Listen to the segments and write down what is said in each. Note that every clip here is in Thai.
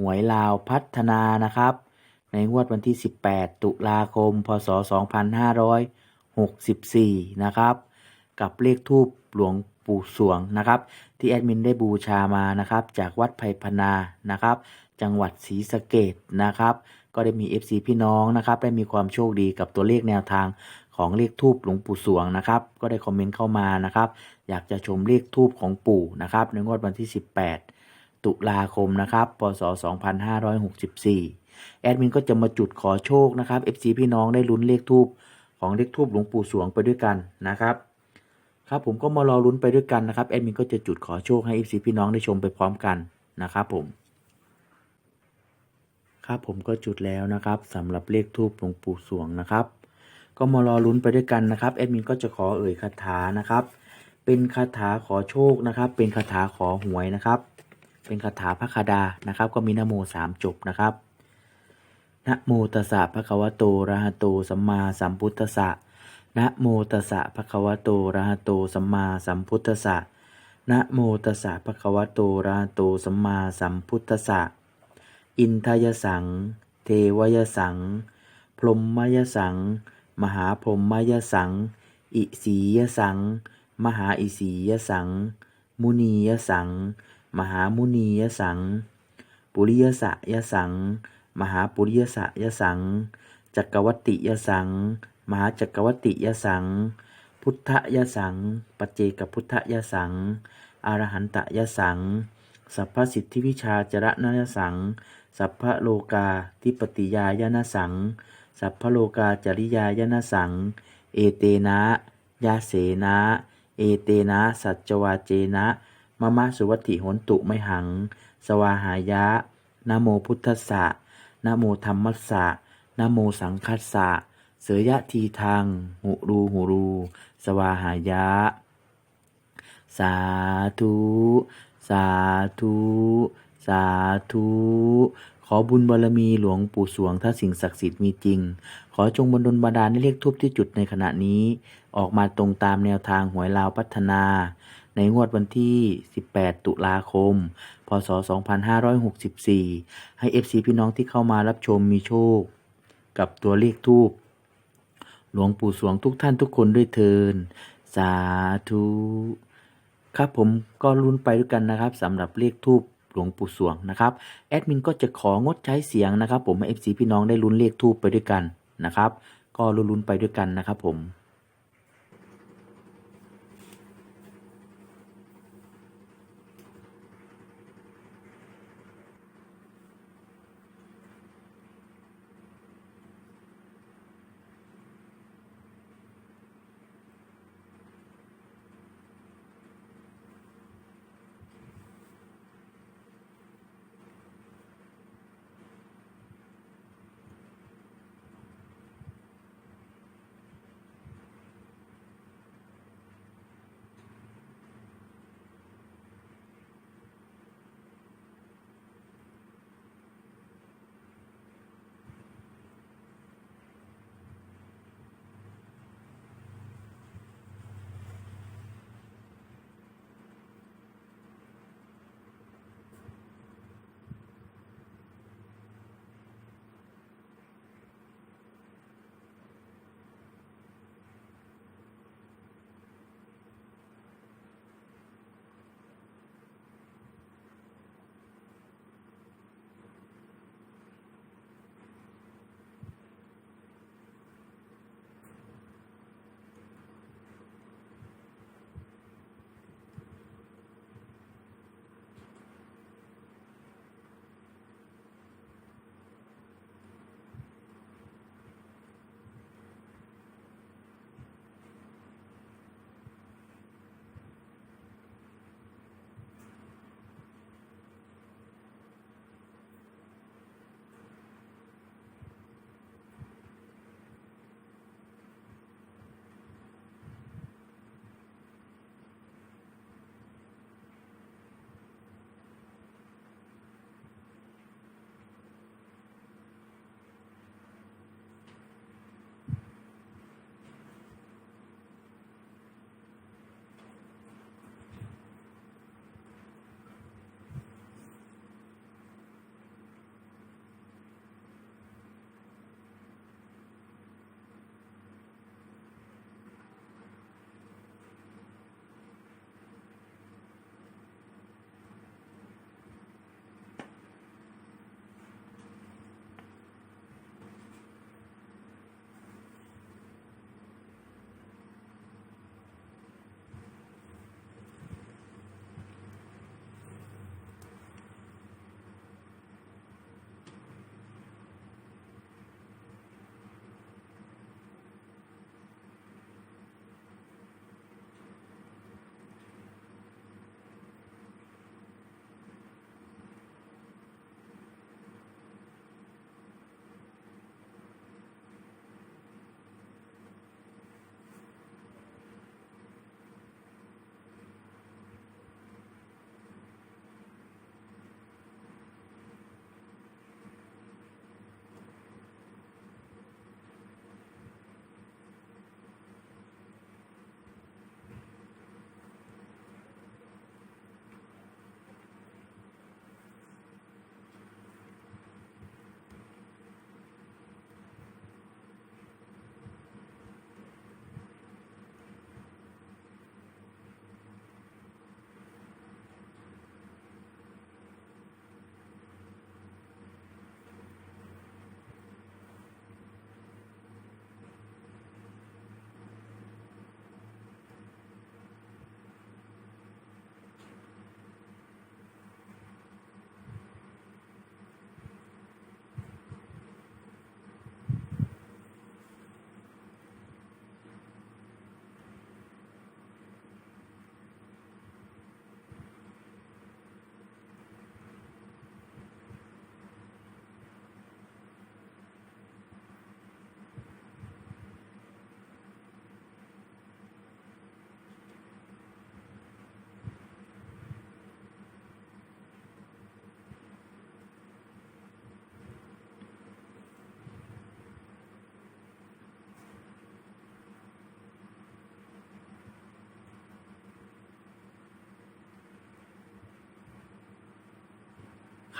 หวยลาวพัฒนานะครับ ในงวดวันที่ 18 ตุลาคม พศ 2564 นะครับ กับเลขทูปหลวงปู่สวงนะครับ ที่แอดมินได้บูชามานะครับ จากวัดไผ่พนานะครับ จังหวัดศรีสะเกดนะครับ ก็ได้มี FC พี่น้องนะครับ ได้มีความโชคดีกับตัวเลขแนวทางของเลขทูปหลวงปู่สวงนะครับ ก็ได้คอมเมนต์เข้ามานะครับ อยากจะชมเลขทูปของปู่นะครับในงวดวันที่ 18 ตุลาคมนะครับพศ 2564 แอดมินก็จะมาจุดขอโชคนะครับ FC พี่น้องได้ลุ้นเลขทูปของเลขทูปหลวงปู่สวงไปด้วยกันนะครับ ครับผมก็มารอลุ้นไปด้วยกันนะครับแอดมินก็จะจุดขอโชคให้ FC พี่น้องได้ชมไปพร้อมกันนะครับผมครับผมก็จุดแล้วนะครับสำหรับเลขทูปหลวงปู่สวงนะครับ ก็มารอลุ้นไปด้วยกันนะครับแอดมินก็จะขอเอ่ยคาถานะครับ เป็นคาถาขอโชคนะครับ เป็นคาถาขอหวยนะครับ เป็นคาถาพระคาดานะครับ ก็มีนโมสามจบนะครับนะโมตัสสะภะคะวะโตระหะโตสัมมาสัมพุทธัสสะนะโมตัสสะภะคะวะโตระหะโตสัมมาสัมพุทธัสสะนะโมตัสสะภะคะวะโตระหะโตสัมมาสัมพุทธัสสะอินทยสัง เทวยสัง พรหมยสัง มหาพรหมยสัง อิสียสัง มหาอิสียสัง มุนียสัง มหามุนียสัง ปุริยสะยสัง มหาปุริยสะยสัง จักรวัติยสัง มหาจักรวัติยสัง พุทธยสัง ปเจกพุทธยสัง อรหันตยสัง สัพพสิทธิวิชาจระนยสัง สัพพโลกาทิปติยายนสัง สัพพโลกาจริยายนสัง เอเตนะ ยาเสนะ เอเตนะ สัจจวาเจนะ มะมะสุวัตถิโหนตุไมหัง สวาหายะนะโมพุทธสะนะโมธรรมัสสะนะโมสังคัสสะเสยยะทีทางหุรูหุรู สวาหายะ สาธุ สาธุ สาธุ ขอบุญบารมีหลวงปู่สวงถ้าสิ่งศักดิ์สิทธิ์มีจริง ขอจงบันดลบันดาลให้เลขทูปที่จุดในขณะนี้ ออกมาตรงตามแนวทางหวยลาวพัฒนา ในงวดวันที่ 18 ตุลาคม พศ 2564 ให้ FC พี่น้องที่เข้ามารับชมมีโชค กับตัวเลขทูปหลวงปู่สวงทุกท่านทุกคนด้วยเทิน สาธุ ครับผมก็ลุ้นไปด้วยกันนะครับสำหรับเลขทูปหลวงปู่สวงนะครับแอดมินก็จะของดใช้เสียงนะครับ ผมให้ FC พี่น้องได้ลุ้นเลขทูปไปด้วยกันนะครับ ก็ลุ้นๆไปด้วยกันนะครับผม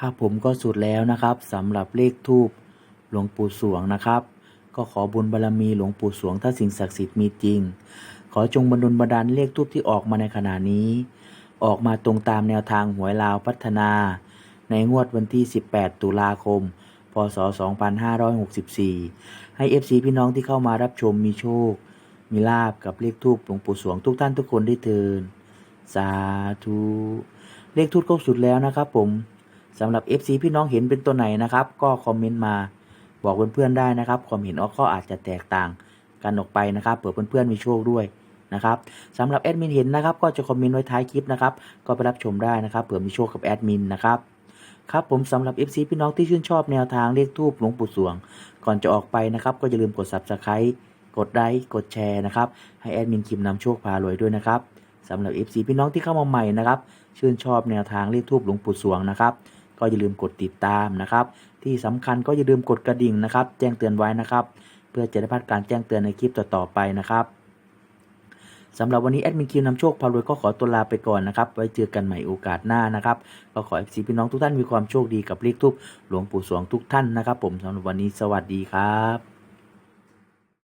ครับผมก็สุดแล้วนะครับสำหรับเลขทูปหลวงปู่สวงนะครับ ก็ขอบุญบารรมีหลวงปู่สวงถ้าสิ่งศักดิ์สิทธิ์มีจริง ขอจงบันดลบันดาลเลขทูปที่ออกมาในขณะนี้ ออกมาตรงตามแนวทางหวยลาวพัฒนา ในงวดวันที่ 18 ตุลาคม พศ 2564 ให้ FC พี่น้องที่เข้ามารับชมมีโชค มีลาบกับเลขทูปหลวงปู่สวงทุกท่านทุกคนได้เทินสาธุเลขทูปก็สุดแล้วนะครับผม สำหรับ FC พี่น้องเห็นเป็นตัวไหนนะครับ ก็คอมเมนต์มาบอกเพื่อนๆได้นะครับความเห็นก็อาจจะแตกต่างกันออกไปนะครับเผื่อเพื่อนๆมีโชคด้วยนะครับสำหรับแอดมินเห็นนะครับ ก็จะคอมเมนต์ไว้ท้ายคลิปนะครับ ก็ไปรับชมได้นะครับเผื่อมีโชคกับแอดมินนะครับครับผมสำหรับ FC พี่น้องที่ชื่นชอบแนวทางเลขทูปหลวงปู่สวง ก่อนจะออกไปนะครับ ก็อย่าลืมกด Subscribe กดไลค์กดแชร์นะครับ ให้แอดมินคิมนำโชคพารวยด้วยนะครับสำหรับ FC พี่น้องที่เข้ามาใหม่นะครับ ชื่นชอบแนวทางเลขทูปหลวงปู่สวงนะครับ ก็อย่าลืมกดติดตามนะครับ ที่สำคัญก็อย่าลืมกดกระดิ่งนะครับ แจ้งเตือนไว้นะครับ เพื่อจะได้พลาดการแจ้งเตือนในคลิปต่อๆไปนะครับสำหรับวันนี้แอดมินคิวนำโชคพารวยก็ขอตัวลาไปก่อนนะครับ ไว้เจอกันใหม่โอกาสหน้านะครับ ก็ขอให้พี่น้องทุกท่านมีความโชคดีกับเลขทูปหลวงปู่สวงทุกท่านนะครับ ผมสำหรับวันนี้สวัสดีครับ